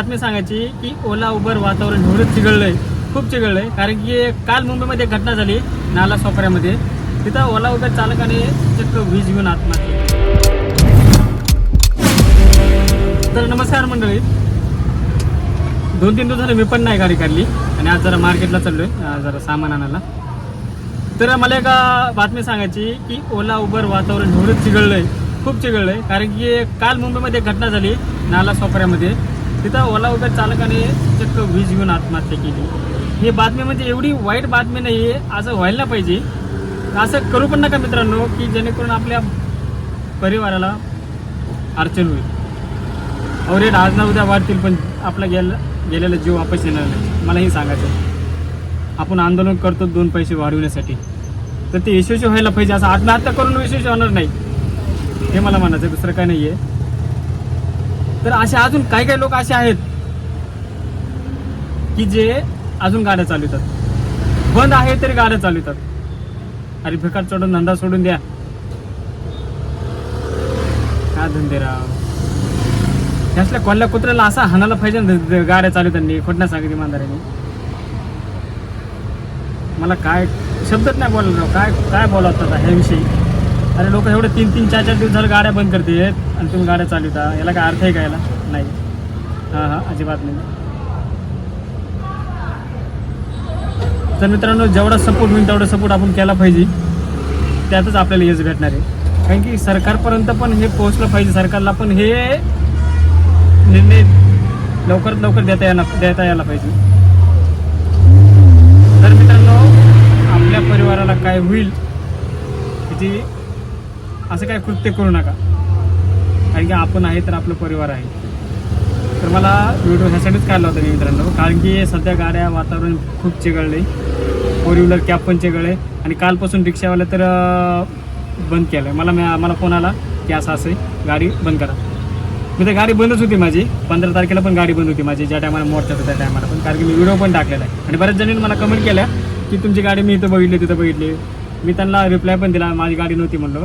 बातमी सांगायची की ओला उबर वातावरण एवढं चिघळलंय खूप चिघळलंय. कारण की काल मुंबईमध्ये घटना झाली नाला सोपऱ्यामध्ये. तिथं ओला उबर चालकाने चक्क वीज घेऊन आत्महत्या तर नमस्कार मंडळी. दोन तीन दिवस मी पण नाही गाडी काढली आणि आज जरा मार्केटला चाललोय जरा सामान आणायला. तर मला एक बातमी सांगायची की ओला उबर वातावरण एवढं चिघळलंय खूप चिघळलंय. कारण की काल मुंबईमध्ये घटना झाली नाला सोपऱ्यामध्ये. तिथं ओला उबेर चालकाने चक्क वीज घेऊन आत्महत्या केली. हे बातमी म्हणजे एवढी वाईट बातमी नाही आहे असं व्हायला पाहिजे. असं करू पण नका मित्रांनो की जेणेकरून आपल्या परिवाराला अडचण होईल. अहो आज ना उद्या वाढतील पण आपला गेला गेलेला जीव वापस येणार नाही. मला हे सांगायचं आहे. आपण आंदोलन करतो दोन पैसे वाढवण्यासाठी. तर ते यशस्वी व्हायला पाहिजे असं आत्महत्या करून यशस्वी होणार नाही. हे मला म्हणायचं आहे, दुसरं काय नाही आहे तर असे अजून काही काही लोक असे आहेत की जे अजून गाड्या चालवतात बंद आहे तरी गाड्या चालवतात अरे भिकार चढून धंदा सोडून द्या. काय धंदे राव त्यासल्या कोल्ह्या कुत्र्याला असा हाणायला पाहिजे गाड्या चालू गाड्या चालवताना खोटण्या सांगितली मांदाराने मला काय शब्दच नाही बोलला राव. काय काय बोलावतात आता ह्याविषयी? अरे लोक एवढे तीन तीन चार चार दिवस झालं गाड्या बंद करते आणि तुम्ही गाड्या चालवता याला काय अर्थ आहे का याला? नाही. हां हां अजिबात नाही. तर मित्रांनो जेवढा सपोर्ट होईल तेवढा सपोर्ट आपण केला पाहिजे. त्यातच आपल्याला यश भेटणार आहे. कारण की सरकारपर्यंत पण हे पोहोचलं पाहिजे. सरकारला पण हे निर्णय लवकरात लवकर देता येणार देता यायला पाहिजे. तर मित्रांनो आपल्या परिवाराला काय होईल त्याची असं काय कृत्य करू नका. कारण की आपण आहे तर आपलं परिवार आहे. तर मला व्हिडिओ ह्यासाठीच काढला होता मी मित्रांनो. कारण की सध्या गाड्या वातावरण खूप चिघळले फोर व्हीलर कॅब पण चिघळले आणि कालपासून रिक्षावाले तर बंद केलं आहे मला मला फोन आला की असं असं गाडी बंद करा. मी तर गाडी बंदच होती माझी. पंधरा तारखेला पण गाडी बंद होती माझी. ज्या टायमाला मोर्चा होता त्या टायमाला पण. कारण की मी व्हिडिओ पण टाकलेला आहे. आणि बऱ्याच जणांनी मला कमेंट केल्या की तुमची गाडी मी इथं बघितली तिथं बघितली. मी त्यांना रिप्लाय पण दिला. माझी गाडी नव्हती म्हणलो.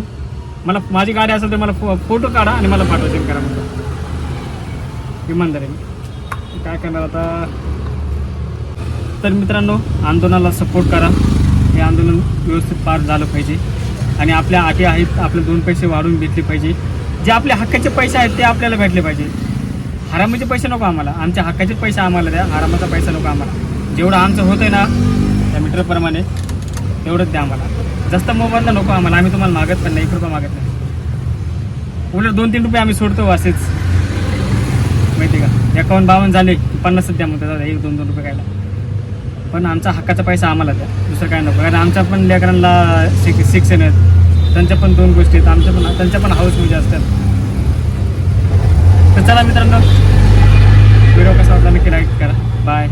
मला माझी गाडी असेल तर मला फो फोटो काढा आणि मला पाठवा करा म्हणतो. इमानदारीने. काय करणार आता? तर मित्रांनो आंदोलनाला सपोर्ट करा. हे आंदोलन व्यवस्थित पार झालं पाहिजे. आणि आपल्या अटी आहेत आपले दोन पैसे वाढवून घेतले पाहिजे. जे आपले हक्काचे पैसे आहेत ते आपल्याला भेटले पाहिजे. हरामाचे पैसे नको आम्हाला. आमच्या हक्काचे पैसे आम्हाला द्या. हरामाचा पैसा नको आम्हाला. जेवढं आमचं होतं आहे ना त्या मीटरप्रमाणे तेवढंच द्या आम्हाला. जास्त मोबाईलला नको आम्हाला. आम्ही तुम्हाला मागत पण नाही एक रुपया मागत नाही. उलट दोन तीन रुपये आम्ही सोडतो असेच. माहिती का? एकावन्न बावन्न झाले पन्नास पन्नासच द्या म्हणतात दादा एक दोन दोन रुपये कायला पण आमचा हक्काचा पैसा आम्हाला द्या. दुसरं काय नको. कारण आमच्या पण लेकरांना शिक शिक्षण आहेत. त्यांच्या पण दोन गोष्टी आहेत. आमच्या पण त्यांच्या पण हाऊस म्हणजे असतात. तर चला मित्रांनो व्हिडिओ कसा वाटला नक्की लाईक करा. बाय